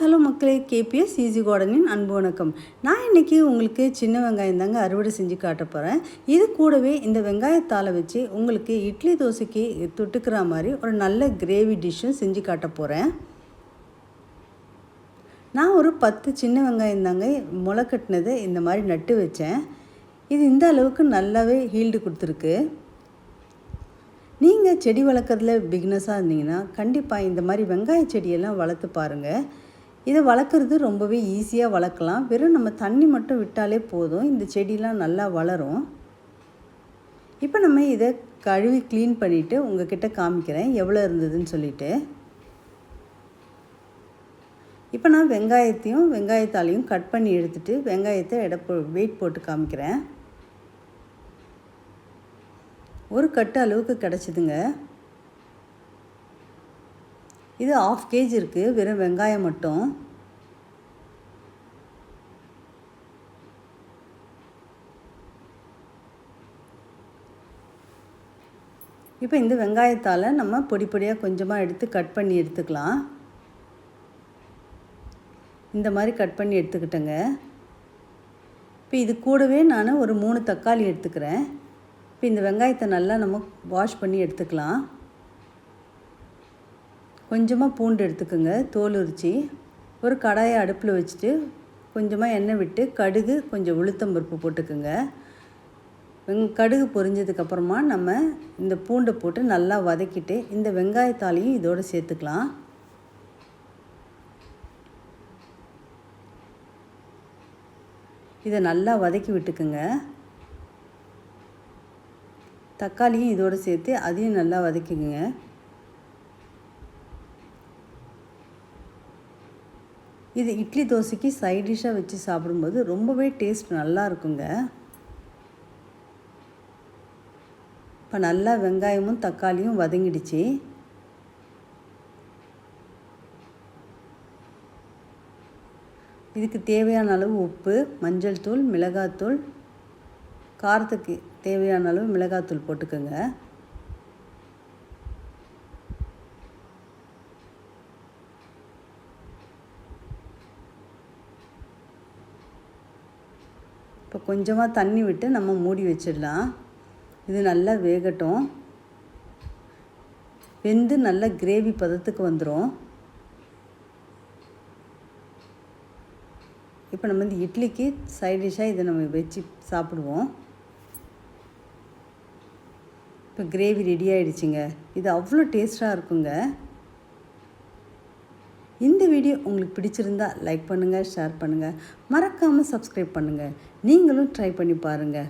Hello மக்களே KBS easy கார்டனின் அன்பு வணக்கம். நான் இன்றைக்கி உங்களுக்கு சின்ன வெங்காயம் தாங்க அறுவடை செஞ்சு காட்ட போகிறேன் இது கூடவே இந்த வெங்காயத்தாளை வச்சு உங்களுக்கு இட்லி தோசைக்கு தொட்டுக்கிற மாதிரி ஒரு நல்ல கிரேவி டிஷ்ஷும் செஞ்சு காட்ட போகிறேன் நான் ஒரு பத்து சின்ன வெங்காயம் தாங்க முளை கட்டினதை இந்த மாதிரி நட்டு வச்சேன். இது இந்த அளவுக்கு நல்லாவே ஹீல்டு கொடுத்துருக்கு. நீங்கள் செடி வளர்க்குறதுல பிக்னஸாக இருந்தீங்கன்னா கண்டிப்பாக இந்த மாதிரி வெங்காய செடியெல்லாம் வளர்த்து பாருங்கள் இதை வளர்க்குறது ரொம்பவே ஈஸியாக வளர்க்கலாம். வெறும் நம்ம தண்ணி மட்டும் விட்டாலே போதும். இந்த செடியெலாம் நல்லா வளரும். இப்போ நம்ம இதை கழுவி க்ளீன் பண்ணிவிட்டு உங்ககிட்ட காமிக்கிறேன். எவ்வளோ இருந்ததுன்னு சொல்லிட்டு. இப்போ நான் வெங்காயத்தையும் வெங்காயத்தாலையும் கட் பண்ணி எடுத்துகிட்டு வெங்காயத்தை எடை போ வெயிட் போட்டு காமிக்கிறேன். ஒரு கட்டு அளவுக்கு கிடச்சிதுங்க. இது ஆஃப் கேஜி இருக்குது வெறும் வெங்காயம் மட்டும். இப்போ இந்த வெங்காயத்தால் நம்ம பொடி பொடியாக கொஞ்சமாக எடுத்து கட் பண்ணி எடுத்துக்கலாம். இந்த மாதிரி கட் பண்ணி எடுத்துக்கிட்டேங்க. இப்போ இது கூடவே நான் ஒரு மூணு தக்காளி எடுத்துக்கிறேன். இப்போ இந்த வெங்காயத்தை நல்லா நம்ம வாஷ் பண்ணி எடுத்துக்கலாம். கொஞ்சமாக பூண்டு எடுத்துக்கோங்க தோல் உரிச்சி. ஒரு கடாயை அடுப்பில் வச்சுட்டு கொஞ்சமாக எண்ணெய் விட்டு கடுகு கொஞ்சம் உளுத்தம் பருப்பு போட்டுக்கோங்க. வெங் கடுகு பொரிஞ்சதுக்கப்புறமா நம்ம இந்த பூண்டை போட்டு நல்லா வதக்கிட்டு இந்த வெங்காயத்தாலையும் இதோடு சேர்த்துக்கலாம். இதை நல்லா வதக்கி விட்டுக்குங்க. தக்காளியும் இதோடு சேர்த்து அதையும் நல்லா வதக்கிக்குங்க. இது இட்லி தோசைக்கு சைட் டிஷ்ஷாக வச்சு சாப்பிடும்போது ரொம்பவே டேஸ்ட் நல்லா இருக்குங்க இப்போ நல்லா வெங்காயமும் தக்காளியும் வதங்கிடுச்சு. இதுக்கு தேவையான அளவு உப்பு மஞ்சள் தூள் மிளகாத்தூள் காரத்துக்கு தேவையான அளவு மிளகாத்தூள் போட்டுக்கோங்க. இப்போ கொஞ்சமாக தண்ணி விட்டு நம்ம மூடி வச்சிடலாம். இது நல்லா வேகட்டும். வெந்து நல்லா கிரேவி பதத்துக்கு வந்துடும் இப்போ நம்ம இந்த இட்லிக்கு சைட் டிஷ்ஷாக இதை நம்ம வச்சு சாப்பிடுவோம். இப்போ கிரேவி ரெடி ஆகிடுச்சிங்க இது அவ்வளோ டேஸ்ட்டாக இருக்குங்க. இந்த வீடியோ உங்களுக்கு பிடிச்சிருந்தா லைக் பண்ணுங்கள் ஷேர் பண்ணுங்கள் மறக்காமல் சப்ஸ்கிரைப் பண்ணுங்கள் நீங்களும் ட்ரை பண்ணி பாருங்கள்